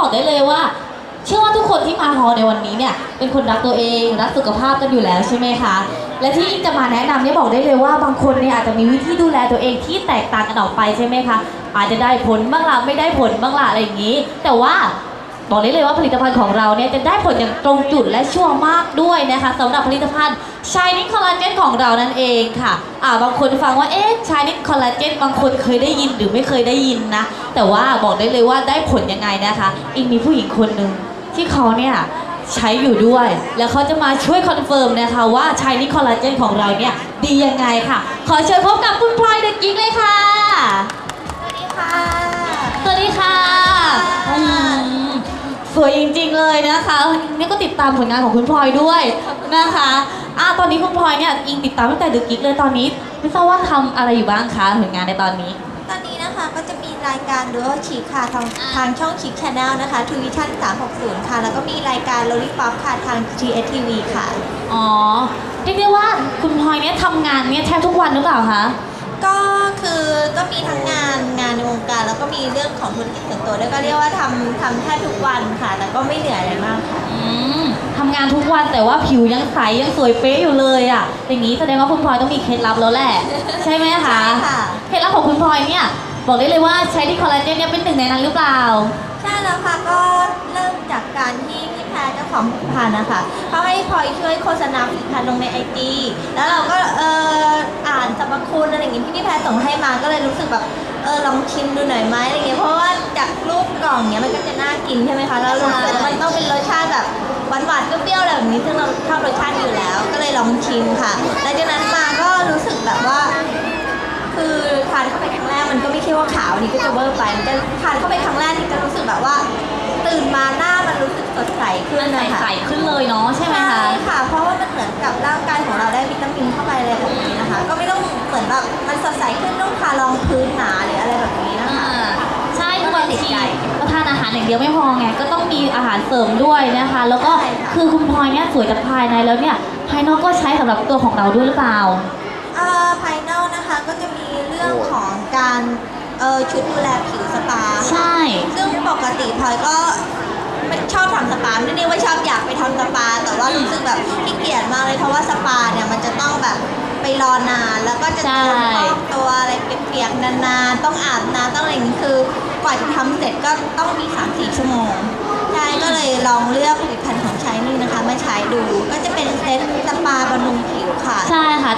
บอกได้เลยว่า เชื่อว่าทุกคนที่มาฮอลในวันนี้เนี่ยเป็นคนรักตัวเองรักสุขภาพกันอยู่แล้วใช่ไหมคะ และที่อิงจะมาแนะนำเนี่ยบอกได้เลยว่าบางคนเนี่ยอาจจะมีวิธีดูแลตัวเองที่แตกต่างกันออกไปใช่ไหมคะอาจจะได้ผลบ้างละไม่ได้ผลบ้างละอะไรอย่างนี้ แต่ว่า บอกได้เลยว่าผลิตภัณฑ์ของเราเนี่ยจะได้ผลอย่างตรงจุดและชั่วมากด้วยนะคะสำหรับผลิตภัณฑ์ Shining Collagen ของเรานั่นเองค่ะอ่าบางคนฟังว่าเอ๊ะ Shining Collagen บางคนเคยได้ยินหรือไม่เคยได้ยินนะ แต่ว่าบอกได้เลยว่าได้ผลยังไงนะคะ อิงมีผู้หญิงคนหนึ่งที่เขาเนี่ยใช้อยู่ด้วย แล้วเขาจะมาช่วยคอนเฟิร์มนะคะว่า Shining Collagen ของเราเนี่ยดียังไงค่ะ ขอเชิญพบกับคุณพลอยเดอะกิ๊กเลยค่ะ เลยนะคะนี่ก็ติดตามผลงานของคุณพลอยด้วยนะคะอะตอนนี้คุณพลอยเนี่ยอิงติดตามตั้งแต่ดึกกิ๊กเลยตอนนี้ ไม่ทราบว่าทำอะไรอยู่บ้างคะผลงานในตอนนี้ ตอนนี้นะคะก็จะมีรายการ Dual Chic ค่ะทางทางช่อง Chic Channel นะคะ t v i s i o n 360 ค่ะ แล้วก็มีรายการ Lollipop ค่ะทาง GSTV ค่ะ อ๋อเรียกได้ว่าคุณพลอยเนี่ยทำงานเนี่ยแทบทุกวันหรือเปล่าคะ ก็คือก็มีทั้งงานงานในวงการ แล้วก็มีเรื่องของธุรกิจส่วนตัวด้วยก็เรียกว่าทำทำแทบทุกวันค่ะ แต่ก็ไม่เหนื่อยอะไรมากค่ะอืมทำงานทุกวันแต่ว่าผิวยังใสยังสวยเป๊ะอยู่เลยอะอย่างนี้แสดงว่าคุณพลอยต้องมีเคล็ดลับแล้วแหละ ใช่ไหมคะใช่ค่ะ เคล็ดลับของคุณพลอยเนี่ยบอกได้เลยว่าใช้ที่คอลลาเจนเนี่ยเป็นหนึ่งในนั้นหรือเปล่า ใช่แล้วค่ะก็เริ่มจากการที่พี่ แพรเจ้าของผลิตภัณฑ์นะคะเขาให้พลอยช่วยโฆษณาผลิตภัณฑ์ลงในไอจีแล้วเราก็เอออ่านสรรพคุณอะไรอย่างงี้ที่พี่แพรส่งให้มาก็เลยรู้สึกแบบเออลองชิมดูหน่อยไหมอะไรเงี้ยเพราะว่าจากรูปกล่องเนี้ยมันก็จะน่ากินใช่ไหมคะแล้วรู้สึกว่ามันต้องเป็นรสชาติแบบหวานๆเปรี้ยวๆอะไรแบบนี้ซึ่งเราชอบรสชาติอยู่แล้ว ก็เลยลองชิมค่ะหลังจากนั้นมาก็รู้สึกแบบว่า คือทานเข้าไปครั้งแรกมันก็ไม่ใช่ว่าขาวนี่ก็จะเวอร์ไปมันจะทานเข้าไปครั้งแรกนี่จะรู้สึกแบบว่า ตื่นมาหน้ามันรู้สึกสดใสขึ้นมันนะคะใสๆขึ้นเลยเนาะใช่ไหมคะใช่ค่ะ เพราะว่ามันเหมือนกับร่างกายของเราได้วิตามินเข้าไปเลยแบบนี้นะคะ ก็ไม่ต้องเหมือนแบบมันสดใสขึ้นต้องทารองพื้นหนาหรืออะไรแบบนี้นะคะอ่าใช่ก็คือบางติดทีใจก็ทานอาหารอย่างเดียวไม่พอไงก็ต้องมีอาหารเสริมด้วยนะคะ แล้วก็ใช่ค่ะ คือคุณพลอยเนี่ยสวยจากภายในแล้วเนี่ยภายนอกก็ใช้สำหรับตัวของเราด้วยหรือเปล่า เอ่อภายนอกนะคะก็จะมีเรื่องของการเออชุดดูแลผิวสปา ใช่ ซึ่งปกติพลอยก็ไม่ชอบทำสปาไม่ได้ว่าชอบอยากไปทำสปา แต่ว่ารู้สึกแบบขี้เกียจมากเลยเพราะว่าสปาเนี่ยมันจะต้องแบบไปรอนานแล้วก็จะใช่โดนครอบตัวอะไรเปียกๆนานๆต้องอาบน้ำต้องอะไรอย่างนี้คือกว่าจะทำเสร็จก็ต้องมี3-4ชั่วโมงใช่ก็เลยลองเลือกผลิตภัณฑ์ของใช้นี่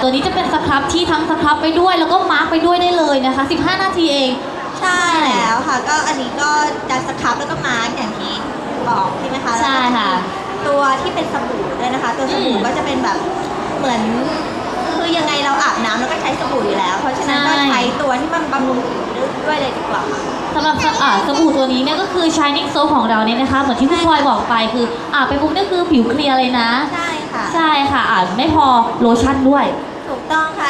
ตัวนี้จะเป็นสครับที่ทั้งสครับไปด้วยแล้วก็มาร์กไปด้วยได้เลยนะคะ 15 นาทีเอง ใช่แล้วค่ะ ก็อันนี้ก็จะสครับแล้วก็มาร์กอย่างที่บอกใช่ไหมคะใช่ค่ะ ตัวที่เป็นสบู่ด้วยนะคะ ตัวสบู่อืมก็จะเป็นแบบเหมือนคือยังไงเราอาบน้ำเราก็ใช้สบู่อยู่แล้ว เพราะฉะนั้นก็ใช่ใช้ตัวที่มันบำรุงผิวด้วยเลยดีกว่าสำหรับสอ่าสบู่ตัวนี้เนี่ยก็คือ Shining Soap ของเราเนี่ยนะคะ เหมือนที่คุณพลอยบอกไปคืออ่าไปปุ๊บเนี่ยคือผิวเคลียร์เลยนะ ใช่ค่ะ ใช่ค่ะอ่าไม่พอโลชั่นด้วยถูกต้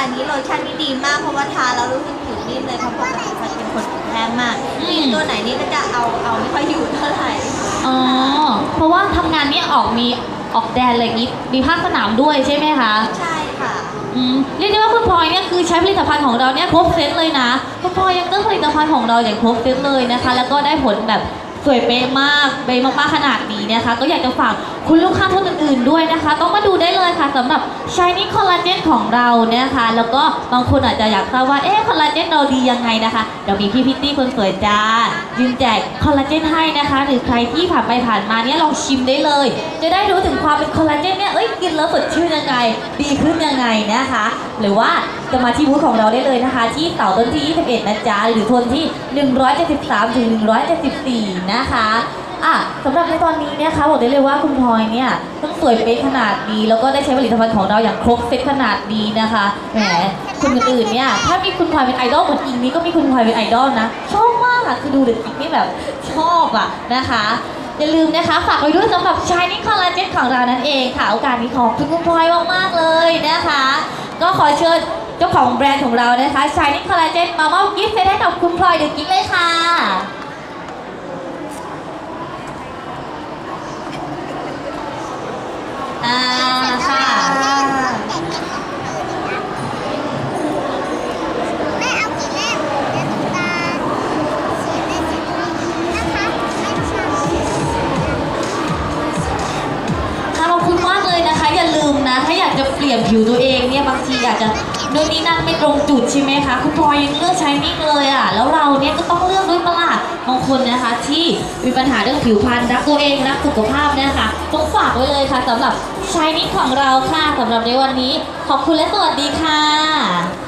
องค่ะอันนี้โลชั่นนี่ดีมากเพราะว่าทาแล้วรู้สึกผิวนิ่มเลยเพราะปกติมันเป็นคนผิวแห้งมากอืมนี่ตัวไหนนี่ก็จะเอาเอาไม่ค่อยอยู่เท่าไหร่อ๋อ เพราะว่าทำงานเนี่ยออกมีออกแดนอะไรอย่างงี้ มีภาคสนามด้วยใช่ไหมคะ ใช่ค่ะอืมเรียกได้ว่าคุณพลอยเนี่ยคือใช้ผลิตภัณฑ์ของเราเนี่ยครบเซตเลยนะคุณพลอยยังเลือกผลิตภัณฑ์ของเราอย่างครบเซตเลยนะคะ แล้วก็ได้ผลแบบสวยเป๊ะมากเป๊ะมากๆขนาดนี้นะคะ ก็อยากจะฝาก คุณลูกค้าท่านอื่นๆด้วยนะคะ ต้องมาดูได้เลยค่ะสำหรับ Shiny Collagen ของเราเนี่ยนะคะ แล้วก็บางคนอาจจะอยากทราบว่าเอ๊ะคอลลาเจนเราดียังไงนะคะเดี๋ยวมีพี่พิตตี้คนสวยจ้ายืนแจกคอลลาเจนให้นะคะ หรือใครที่ผ่านไปผ่านมาเนี่ยลองชิมได้เลย จะได้รู้ถึงความเป็นคอลลาเจนเนี่ยเอ้ยกินแล้วสดชื่นยังไง ดีขึ้นยังไงนะคะ หรือว่าจะมาที่บูธของเราได้เลยนะคะ ที่เสาต้นที่ 21 นะจ๊ะหรือทนที่ 173ถึง174 นะคะ อะสำหรับในตอนนี้เนี่ยคะบอกได้เลยว่าคุณพลอยเนี่ยต้องสวยเป๊ะขนาดนี้แล้วก็ได้ใช้ผลิตภัณฑ์ของเราอย่างครบเซตขนาดนี้นะคะแหมคนอื่นๆเนี่ยถ้ามีคุณพลอยเป็นไอดอลเหมือนอิงนี้ก็มีคุณพลอยเป็นไอดอลนะชอบมากอะคือดูเด็กๆนี่แบบชอบอะนะคะอย่าลืมนะคะฝากไว้ด้วยสำหรับ Shining Collagen ของเรานั่นเองค่ะโอกาสนี้ขอบคุณคุณพลอยมากๆเลยนะคะ ก็ขอเชิญเจ้าของแบรนด์ของเรานะคะ Shining Collagen มามอบกิฟต์เซตให้กับคุณพลอยเดอกิ๊กเลยค่ะ ลี่ยมผิวตัวเองเนี่ยบางทีอยากจะนู่นนี่นั่นไม่ตรงจุดใช่ไหมคะคุณพลอยยังเลือกใช้นิ่งเลยอะแล้วเราเนี่ยก็ต้องเลือกด้วยปะล่ะบางคนนะคะ ที่มีปัญหาเรื่องผิวพรรณรักตัวเองรักสุขภาพเนะคะต้องฝากไว้เลยค่ะสำหรับชายนิ่งของเราค่ะสำหรับในวันนี้ ขอบคุณและสวัสดีค่ะ